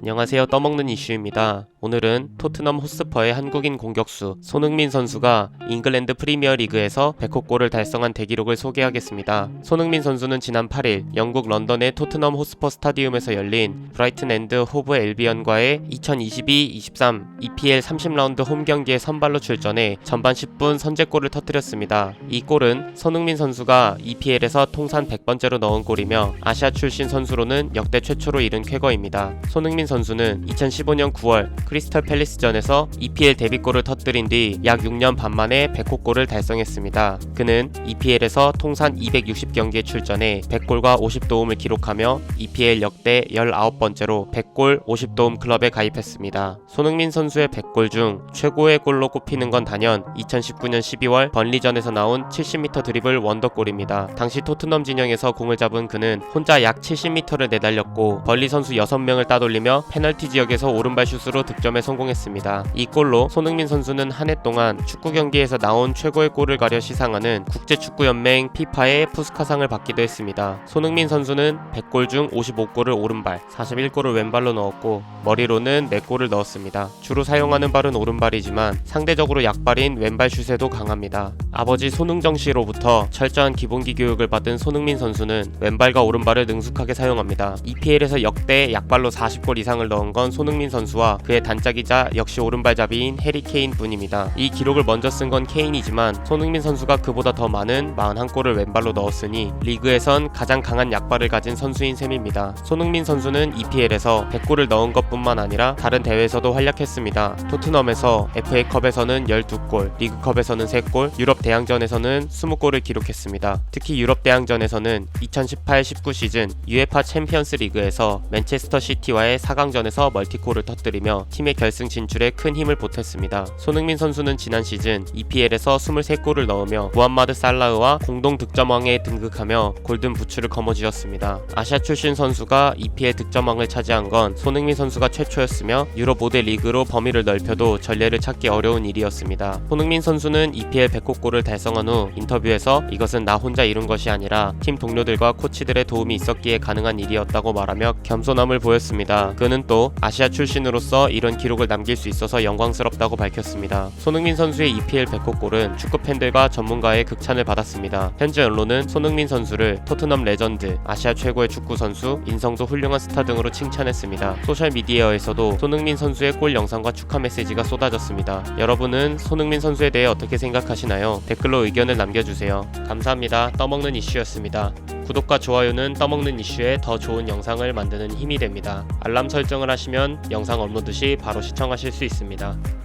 안녕하세요. 떠먹는 이슈입니다. 오늘은 토트넘 호스퍼의 한국인 공격수 손흥민 선수가 잉글랜드 프리미어 리그에서 100호 골을 달성한 대기록을 소개하겠습니다. 손흥민 선수는 지난 8일 영국 런던의 토트넘 호스퍼 스타디움에서 열린 브라이튼 앤드 호브 엘비언과의 2022-23 EPL 30라운드 홈 경기에 선발로 출전해 전반 10분 선제골을 터뜨렸습니다. 이 골은 손흥민 선수가 EPL에서 통산 100번째로 넣은 골이며 아시아 출신 선수로는 역대 최초로 이룬 쾌거입니다. 손흥민 선수는 2015년 9월 크리스탈 팰리스전에서 EPL 데뷔골을 터뜨린 뒤 약 6년 반 만에 100호 골을 달성했습니다. 그는 EPL에서 통산 260경기에 출전해 100골과 50도움을 기록하며 EPL 역대 19번째로 100골 50도움 클럽에 가입했습니다. 손흥민 선수의 100골 중 최고의 골로 꼽히는 건 단연 2019년 12월 번리전에서 나온 70m 드리블 원더골입니다. 당시 토트넘 진영에서 공을 잡은 그는 혼자 약 70m를 내달렸고 벌리 선수 6명을 따돌리며 페널티 지역에서 오른발 슛으로 득점에 성공했습니다. 이 골로 손흥민 선수는 한 해 동안 축구 경기에서 나온 최고의 골을 가려 시상하는 국제축구연맹 피파의 푸스카상을 받기도 했습니다. 손흥민 선수는 100골 중 55골을 오른발, 41골을 왼발로 넣었고 머리로는 4골을 넣었습니다. 주로 사용하는 발은 오른발이지만 상대적으로 약발인 왼발 슛에도 강합니다. 아버지 손흥정 씨로부터 철저한 기본기 교육을 받은 손흥민 선수는 왼발과 오른발을 능숙하게 사용합니다. EPL에서 역대 약발로 40골 이상을 넣은 건 손흥민 선수와 그의 단짝이자 역시 오른발잡이인 해리 케인 뿐입니다. 이 기록을 먼저 쓴 건 케인이지만 손흥민 선수가 그보다 더 많은 41골을 왼발로 넣었으니 리그에선 가장 강한 약발을 가진 선수인 셈입니다. 손흥민 선수는 EPL에서 100골을 넣은 것뿐만 아니라 다른 대회에서도 활약했습니다. 토트넘에서 FA컵에서는 12골, 리그컵에서는 3골, 유럽 대항전에서는 20골을 기록했습니다. 특히 유럽 대항전에서는 2018-19 시즌 UEFA 챔피언스 리그에서 맨체스터 시티와의 4강전에서 멀티골을 터뜨리며 팀의 결승 진출에 큰 힘을 보탰습니다. 손흥민 선수는 지난 시즌 EPL에서 23골을 넣으며 무함마드 살라흐와 공동 득점왕에 등극하며 골든 부츠를 거머쥐었습니다. 아시아 출신 선수가 EPL 득점왕을 차지한 건 손흥민 선수가 최초였으며 유럽 5대 리그로 범위를 넓혀도 전례를 찾기 어려운 일이었습니다. 손흥민 선수는 EPL 100호 골을 달성한 후 인터뷰에서 이것은 나 혼자 이룬 것이 아니라 팀 동료들과 코치들의 도움이 있었기에 가능한 일이었다고 말하며 겸손함을 보였습니다. 그는 또 아시아 출신으로서 이런 기록을 남길 수 있어서 영광스럽다고 밝혔습니다. 손흥민 선수의 EPL 100호 골은 축구 팬들과 전문가의 극찬을 받았습니다. 현지 언론은 손흥민 선수를 토트넘 레전드, 아시아 최고의 축구 선수, 인성도 훌륭한 스타 등으로 칭찬했습니다. 소셜 미디어에서도 손흥민 선수의 골 영상과 축하 메시지가 쏟아졌습니다. 여러분은 손흥민 선수에 대해 어떻게 생각하시나요? 댓글로 의견을 남겨주세요. 감사합니다. 떠먹는 이슈였습니다. 구독과 좋아요는 떠먹는 이슈에 더 좋은 영상을 만드는 힘이 됩니다. 알람 설정을 하시면 영상 업로드 시 바로 시청하실 수 있습니다.